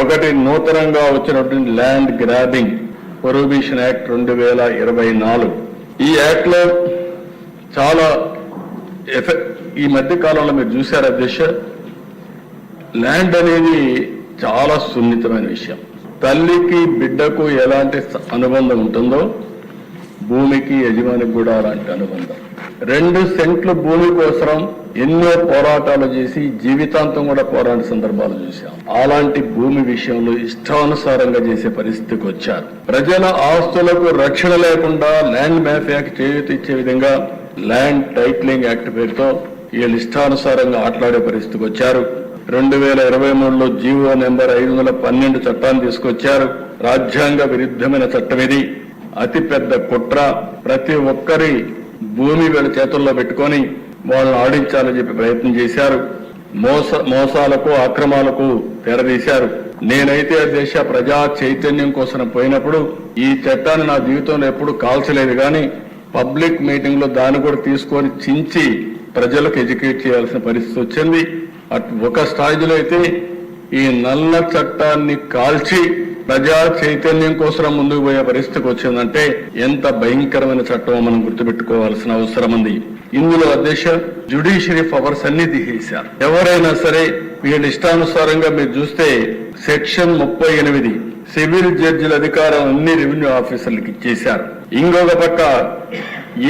ఒకటి నూతనంగా వచ్చినటువంటి ల్యాండ్ గ్రాబింగ్ ప్రొహిబిషన్ యాక్ట్ రెండు వేల ఇరవై నాలుగు. ఈ యాక్ట్లో చాలా ఎఫెక్ట్ ఈ మధ్య కాలంలో మీరు చూశారు అధ్యక్ష ల్యాండ్ అనేది చాలా సున్నితమైన విషయం. తల్లికి బిడ్డకు ఎలాంటి అనుబంధం ఉంటుందో భూమికి యజమానికి కూడా అలాంటి అనుబంధం. రెండు సెంట్ల భూమి కోసం ఎన్నో పోరాటాలు చేసి జీవితాంతం కూడా పోరాడే సందర్భాలు చూశాం. అలాంటి భూమి విషయంలో ఇష్టానుసారంగా చేసే పరిస్థితికి వచ్చారు. ప్రజల ఆస్తులకు రక్షణ లేకుండా ల్యాండ్ మ్యాఫియాకి చేయూత ఇచ్చే విధంగా ల్యాండ్ టైటిలింగ్ యాక్ట్ పేరుతో వీళ్ళు ఇష్టానుసారంగా ఆటలాడే పరిస్థితికి వచ్చారు. రెండు వేల ఇరవై మూడులో జీవో నెంబర్ ఐదు వందల పన్నెండు చట్టాన్ని తీసుకొచ్చారు. రాజ్యాంగ విరుద్ధమైన చట్టం ఇది. అతి పెద్ద కుట్ర. ప్రతి ఒక్కరి భూమి వీళ్ళ చేతుల్లో పెట్టుకొని వాళ్ళని ఆడించాలని చెప్పి ప్రయత్నం చేశారు. మోస మోసాలకు అక్రమాలకు తెరదీశారు. నేనైతే దేశ ప్రజా చైతన్యం కోసం పోయినప్పుడు ఈ చట్టాన్ని నా జీవితంలో ఎప్పుడు కాల్చలేదు కానీ పబ్లిక్ మీటింగ్లో దాన్ని కూడా తీసుకొని చించి ప్రజలకు ఎడ్యుకేట్ చేయాల్సిన పరిస్థితి వచ్చింది. అట్ ఒక స్థాయిలో అయితే ఈ నల్ల చట్టాన్ని కాల్చి ప్రజా చైతన్యం కోసం ముందుకు పోయే పరిస్థితికి వచ్చిందంటే ఎంత భయంకరమైన చట్టం మనం గుర్తుపెట్టుకోవాల్సిన అవసరం ఉంది. ఇందులో అధ్యక్ష జ్యుడిషియరీ పవర్స్ అన్ని తీసేశారు ఎవరైనా సరే వీళ్ళ ఇష్టానుసారంగా మీరు చూస్తే సెక్షన్ ముప్పై ఎనిమిది సివిల్ జడ్జిల అధికారం అన్ని రెవెన్యూ ఆఫీసర్లకు ఇచ్చేశారు. ఇంకొక పక్క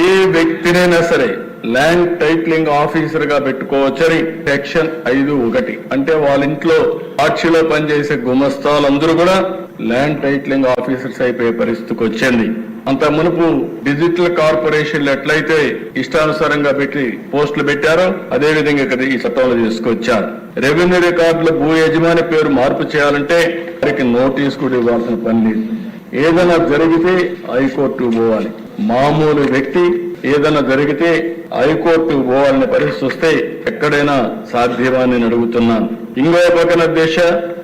ఏ వ్యక్తినైనా సరే ల్యాండ్ టైటిలింగ్ ఆఫీసర్గా పెట్టుకోవచ్చని సెక్షన్ ఐదు ఒకటి. అంటే వాళ్ళ ఇంట్లో సాక్షిలో పనిచేసే గుమస్తాలందరూ కూడా ల్యాండ్ టైటిలింగ్ ఆఫీసర్స్ అయిపోయే పరిస్థితికి వచ్చింది. అంత మునుపు డిజిటల్ కార్పొరేషన్లు ఎట్లయితే ఇష్టానుసారంగా పెట్టి పోస్టులు పెట్టారో అదే విధంగా ఇక్కడ ఈ చట్టంలో తీసుకొచ్చారు. రెవెన్యూ రికార్డుల భూ యజమాని పేరు మార్పు చేయాలంటే వారికి నోటీస్ కూడా ఇవ్వాల్సిన పని లేదు. ఏదైనా జరిగితే హైకోర్టు పోవాలి. మామూలు వ్యక్తి ఏదైనా జరిగితే హైకోర్టు పోవాలనే పరిస్థితి వస్తే ఎక్కడైనా సాధ్యమా నేను అడుగుతున్నాను. ఇంకో పక్కన దేశ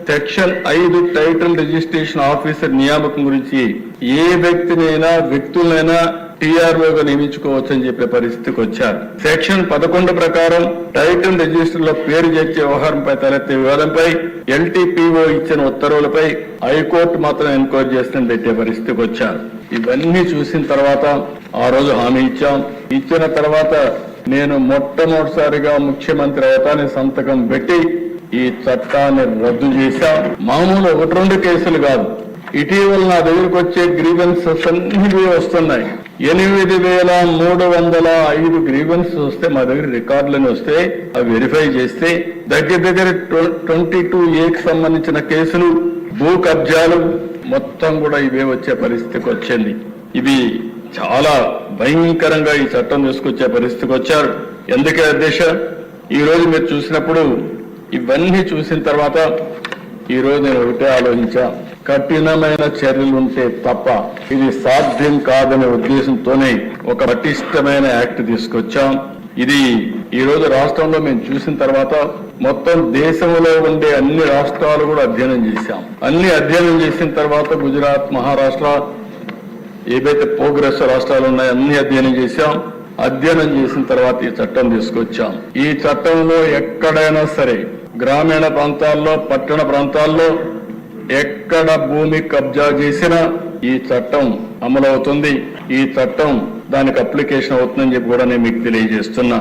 సెక్షన్ ఐదు టైటిల్ రిజిస్ట్రేషన్ ఆఫీసర్ నియామకం గురించి ఏ వ్యక్తినైనా వ్యక్తులైనా టీఆర్ఓగా నియమించుకోవచ్చని చెప్పే పరిస్థితికి వచ్చారు. సెక్షన్ పదకొండు ప్రకారం టైటిల్ రిజిస్టర్లో పేరు చేర్చే వ్యవహారంపై తలెత్తే వివాదంపై ఎల్టీపీఓ ఇచ్చిన ఉత్తర్వులపై హైకోర్టు మాత్రం ఎంక్వైరీ చేస్తుందని పెట్టే పరిస్థితికి వచ్చారు. ఇవన్నీ చూసిన తర్వాత ఆ రోజు హామీ ఇచ్చాం. ఇచ్చిన తర్వాత నేను మొట్టమొదటిసారిగా ముఖ్యమంత్రి అవతాని సంతకం పెట్టి ఈ చట్టాన్ని రద్దు చేశాం. మామూలు ఒకటి రెండు కేసులు కాదు. ఇటీవల నా దగ్గరకు వచ్చే గ్రీవెన్సెస్ అన్ని వస్తున్నాయి. ఎనిమిది వేల మూడు వందల ఐదు గ్రీవెన్సెస్ వస్తే మా దగ్గర రికార్డులను వస్తే అవి వెరిఫై చేస్తే దగ్గర దగ్గర ట్వంటీ టూ ఏకి సంబంధించిన కేసులు భూ కబ్జాలు మొత్తం కూడా ఇవే వచ్చే పరిస్థితికి వచ్చింది. ఇది చాలా భయంకరంగా ఈ చట్టం తీసుకొచ్చే పరిస్థితికి వచ్చారు. ఎందుకే అధ్యక్ష? ఈ రోజు మీరు చూసినప్పుడు ఇవన్నీ చూసిన తర్వాత ఈ నేను ఒకటే ఆలోచించా. కఠినమైన చర్యలు ఉంటే తప్ప ఇది సాధ్యం కాదనే ఉద్దేశంతోనే ఒక పటిష్టమైన యాక్ట్ తీసుకొచ్చాం. ఇది ఈ రోజు రాష్ట్రంలో మేము చూసిన తర్వాత మొత్తం దేశంలో ఉండే అన్ని రాష్ట్రాలు కూడా అధ్యయనం చేశాం. అన్ని అధ్యయనం చేసిన తర్వాత గుజరాత్ మహారాష్ట్ర ఏవైతే పోగ్రెస్ రాష్ట్రాలు ఉన్నాయో అన్ని అధ్యయనం చేశాం. అధ్యయనం చేసిన తర్వాత ఈ చట్టం తీసుకొచ్చాం. ఈ చట్టంలో ఎక్కడైనా సరే గ్రామీణ ప్రాంతాల్లో పట్టణ ప్రాంతాల్లో ఎక్కడ భూమి కబ్జా చేసినా ఈ చట్టం అమలవుతుంది. ఈ చట్టం దానికి అప్లికేషన్ అవుతుందని చెప్పి కూడా నేను మీకు తెలియజేస్తున్నా.